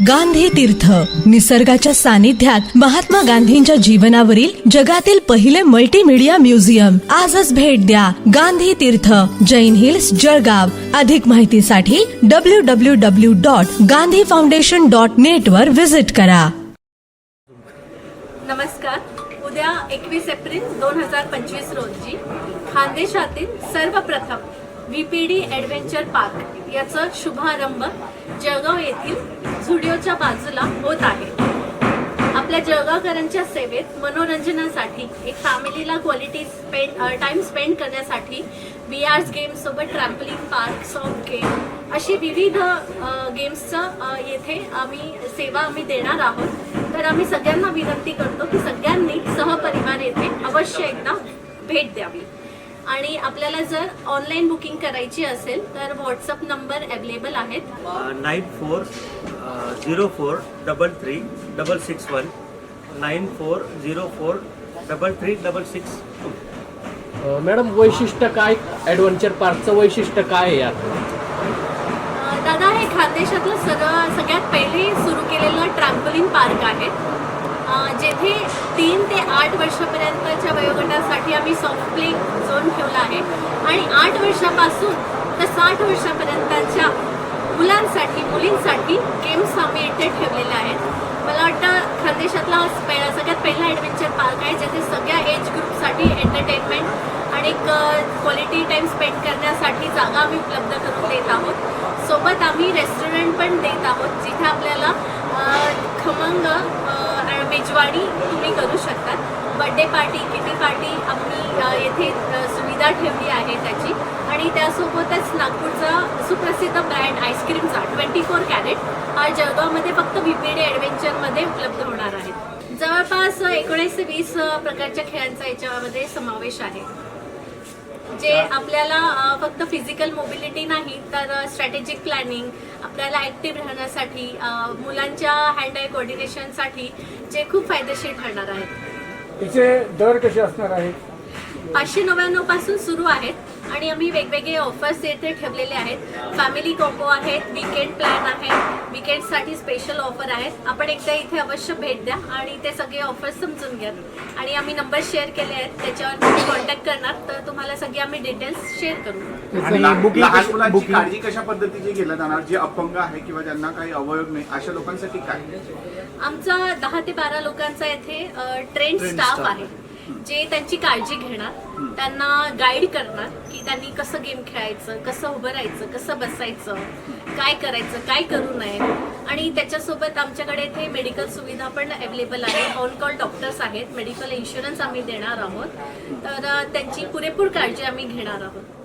गांधी तीर्थ. निसर्गाच्या सानिध्यात महात्मा गांधींच्या जीवनावरील जगातील पहिले मल्टीमीडिया म्युझियम आजच भेट द्या गांधी तीर्थ. जैन हिल्स जळगाव. अधिक माहितीसाठी W W W dot Gandhi foundation dot net वर व्हिजिट करा. नमस्कार. उद्या एकवीस एप्रिल दोन हजार पंचवीस रोजी खानदेशातील सर्वप्रथम V P D adventure park याचा शुभारंभ जळगाव येथील झुडिओच्या बाजूला होत आहे. आपल्या जळगावकरांच्या सेवेत मनोरंजनासाठी एक फॅमिलीला क्वालिटी स्पेंड टाइम स्पेंड करण्यासाठी बी आर्स गेम्ससोबत ट्रॅम्पलिंग पार्क सॉफ्ट गेम अशी विविध गेम्सचं येथे आम्ही सेवा आम्ही देणार आहोत. तर आम्ही सगळ्यांना विनंती करतो की सगळ्यांनी सहपरिवार येथे अवश्य एकदा भेट द्यावी. आणि आपल्याला जर ऑनलाईन बुकिंग करायची असेल तर व्हॉट्सअप नंबर अवेलेबल आहेत. Nine four zero four double three double six one nine four zero four double three double six two uh, madam वैशिष्ट्य काय ॲडव्हेंचर पार्कचं वैशिष्ट्य काय आहे यात? अं, दादा हे खानदेशातलं सर्व सगळ्यात पहिले सुरू केलेलं ट्रॅम्पोलिन पार्क आहे. जेथे तीन ते आठ वर्षापर्यंतच्या वयोगटासाठी आम्ही सॉफ्ट प्ले झोन ठेवला आहे. आणि आठ वर्षापासून तर साठ वर्षापर्यंतच्या मुलांसाठी मुलींसाठी गेम्स आम्ही इथे ठेवलेले आहेत. मला वाटतं खानदेशातला हा सगळ्यात पहिला ॲडव्हेंचर पार्क आहे जेथे सगळ्या एज ग्रुपसाठी एंटरटेनमेंट आणि एक क्वालिटी टाईम स्पेंड करण्यासाठी जागा आम्ही उपलब्ध करून देत आहोत. सोबत आम्ही रेस्टॉरंट पण देत आहोत जिथे आपल्याला मेजवानी तुम्ही करू शकतात. बड्डे पार्टी किटी पार्टी आम्ही येथे सुविधा ठेवली आहे त्याची. आणि त्यासोबतच नागपूरचा सुप्रसिद्ध ब्रँड आईस्क्रीमचा ट्वेंटी फोर कॅरेट हा जळगावमध्ये फक्त व्ही ॲडव्हेंचरमध्ये उपलब्ध होणार आहे. जवळपास एकोणीस ते वीस प्रकारच्या खेळांचा याच्यामध्ये समावेश आहे. जे आपल्याला फक्त फिजिकल मोबिलिटी नाही तर स्ट्रॅटेजिक प्लॅनिंग आपल्याला ॲक्टिव्ह राहण्यासाठी मुलांच्या हँड आय कोऑर्डिनेशनसाठी जे खूप फायदेशीर ठरणार आहेत. तिचे दर कसे असणार आहेत? पाचशे नव्याण्णवपासून सुरू आहेत. आणि आम्ही वेगवेगळे ऑफर्स येथे ठेवलेले आहेत. फॅमिली कोको आहेत विकेंड प्लॅन आहेत विकेंडसाठी स्पेशल ऑफर आहेत. आपण एकदा इथे अवश्य भेट द्या आणि ते सगळे ऑफर्स समजून घ्या आणि आम्ही नंबर शेअर केले आहेत त्याच्यावर तुम्ही कॉन्टॅक्ट करणार तर तुम्हाला सगळे आम्ही डिटेल्स शेअर करू. आणि लहान मुलांची काळजी कशा पद्धतीची केलं जाणार? जे अपंग आहे किंवा ज्यांना काही अवयव नाही अशा लोकांसाठी काय? आमचा दहा ते बारा लोकांचा येथे ट्रेन स्टाफ आहे. जे त्यांची काळजी घेणार त्यांना गाईड करणार की त्यांनी कसं गेम खेळायचं कसं उभं राहायचं कसं बसायचं काय करायचं काय करू नये. आणि त्याच्यासोबत आमच्याकडे इथे मेडिकल सुविधा पण अवेलेबल आहे. ऑन कॉल डॉक्टर्स आहेत. मेडिकल इन्शुरन्स आम्ही देणार आहोत. तर त्यांची पुरेपूर काळजी आम्ही घेणार आहोत.